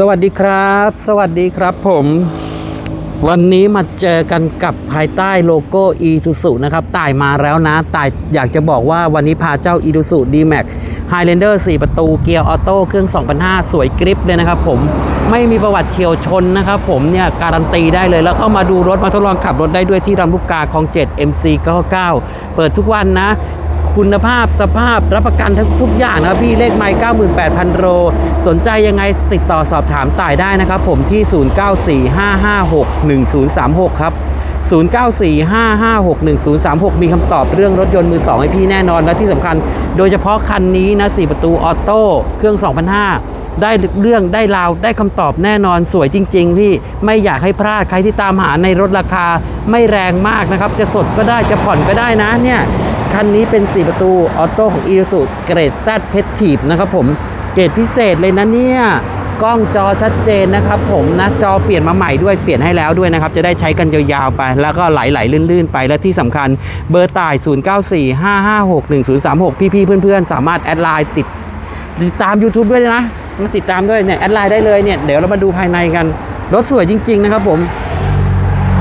สวัสดีครับ สวัสดีครับผม วันนี้มาเจอกันกับภายใต้โลโก้ e s u s u นะครับต่ายมาแล้วนะต่ายอยากจะบอกว่าวันนี้พาเจ้า e s u s u D-Max Highlander 4ประตูเกียร์ออโต้เครื่อง 2005 สวยกริปเลยนะครับผมไม่มีประวัติเฉียวชนนะครับผมเนี่ยการันตีได้เลย แล้วก็มาดูรถมาทดลองขับรถได้ด้วยที่รำลูกกาคลอง 7 MC 99เปิดทุกวันนะ คุณภาพสภาพรับประกันทั้งทุกอย่างนะครับพี่เลขไมล์98,000โลสนใจยังไงติดต่อสอบถามต่ายได้นะครับผมที่ 0945561036 ครับ 0945561036 มีคำตอบเรื่องรถยนต์มือสองให้พี่แน่นอนและที่สำคัญ โดยเฉพาะคันนี้นะ 4 ประตูออโต้เครื่อง 2005ได้เรื่องได้ราวได้คำตอบแน่นอนสวยจริง ๆ พี่ไม่อยากให้พลาดใครที่ตามหาในรถราคาไม่แรงมากนะครับ จะสดก็ได้จะผ่อนก็ได้นะเนี่ย คันนี้เป็น 4 ประตูออโต้ของ i s u เกรด Z p e t i v e นะครับผม เกรดพิเศษเลยนะเนี่ยกล้องจอชัดเจนนะครับผมนะจอเปลี่ยนมาใหม่ด้วยเปลี่ยนให้แล้วด้วยนะครับ จะได้ใช้กันยาวๆไป แล้วก็ไหลๆลื่นๆ ไปและที่สำคัญเบอร์ต่าย 0945561036 พี่ๆเพื่อนๆ สามารถแอดไลน์ติดติดตาม YouTube ด้วยนะมาติดตามด้วยเนี่ยแอดไลน์ได้เลยเนี่ยเดี๋ยวเรามาดูภายในกัน รถสวยจริง ๆ นะครับผม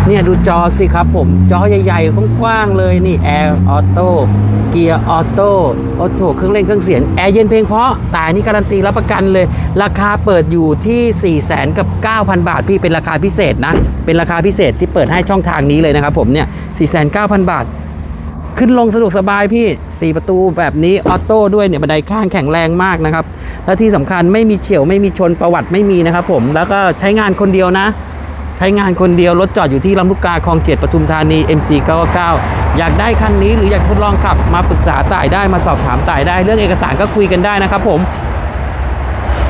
เนี่ยดูจอสิครับผม จอใหญ่ๆกว้างๆเลยนี่แอร์ออโต้เกียร์ออโต้ออโต้เครื่องเล่นเครื่องเสียงแอร์เย็นเพลงเพราะแต่นนี้การันตีรับประกันเลย ราคาเปิดอยู่ที่4 0 0 0 0 0กับ 9,000 บาท พี่เป็นราคาพิเศษนะ เป็นราคาพิเศษที่เปิดให้ช่องทางนี้เลยนะครับผมเนี่ย4,900บาท ขึ้นลงสะดวกสบายพี่ 4 ประตูแบบนี้ออโต้ด้วยเนี่ยบันไดข้างแข็งแรงมากนะครับ และที่สำคัญไม่มีเฉียวไม่มีชนประวัติไม่มีนะครับผมแล้วก็ใช้งานคนเดียวนะ ใช้งานคนเดียวรถจอดอยู่ที่ลำลูกกาคลองเจ็ดปทุมธานี MC 99อยากได้คันนี้หรืออยากทดลองขับมาปรึกษาต่ายได้มาสอบถามต่ายได้ เรื่องเอกสารก็คุยกันได้นะครับผม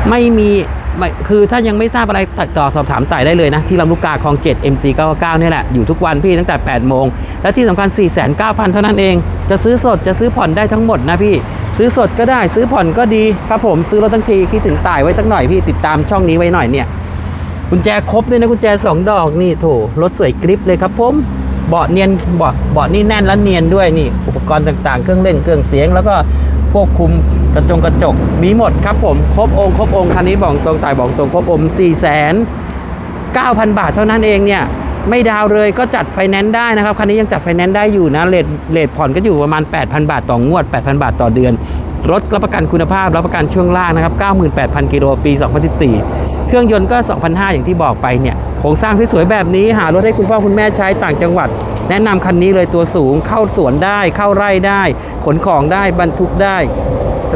ไม่มีไม่คือถ้ายังไม่ทราบอะไรติดต่อสอบถามต่ายได้เลยนะ ที่ลำลูกกาคลอง 7 MC 99เนี่ยแหละ อยู่ทุกวันพี่ตั้งแต่ 8 โมง และที่สำคัญ 4,900 เท่านั้นเอง จะซื้อสดจะซื้อผ่อนได้ทั้งหมดนะพี่ ซื้อสดก็ได้ซื้อผ่อนก็ดีครับผมซื้อรถทั้งทีคิดถึงต่ายไว้สักหน่อยพี่ติดตามช่องนี้ไว้หน่อยเนี่ย กุญแจครบด้วยนะกุญแจสองดอกนี่โถรถสวยกริปเลยครับผมเบาะเนียนเบาะเบาะนี่แน่นและเนียนด้วยนี่ อุปกรณ์ต่างๆ เครื่องเล่นเครื่องเสียง แล้วก็ควบคุมกระจงกระจกมีหมดครับผม ครบองค์ครบองค์คันนี้บอกตรงตายบอกตรงครบองค์4 9 0 0 0 บาทเท่านั้นเองเนี่ย ไม่ดาวเลยก็จัดไฟแนนซ์ได้นะครับ คันนี้ยังจัดไฟแนนซ์ได้อยู่นะเลทเลทผ่อนก็อยู่ประมาณ 8,000 บาทต่องวด 8,000 บาทต่อเดือน รถรับประกันคุณภาพรับประกันช่วงล่างนะครับ 98,000 กิโลปี 2014 เครื่องยนต์ก็2,500อย่างที่บอกไปเนี่ยโครงสร้างที่สวยแบบนี้หารถให้คุณพ่อคุณแม่ใช้ต่างจังหวัด แนะนำคันนี้เลยตัวสูงเข้าสวนได้ เข้าไร่ได้ ขนของได้บรรทุกได้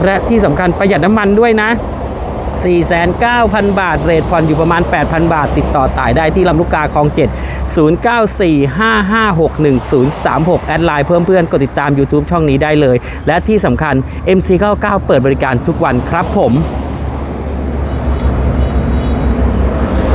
และที่สำคัญประหยัดน้ำมันด้วยนะ 49,000 บาท เรทผ่อนอยู่ประมาณ 8,000 บาท ติดต่อต่ายได้ที่ลำลูกกาคลอง 7 0945561036 แอดไลน์เพิ่มเพื่อนกดติดตาม YouTube ช่องนี้ได้เลย และที่สำคัญ MC99 เปิดบริการทุกวันครับผม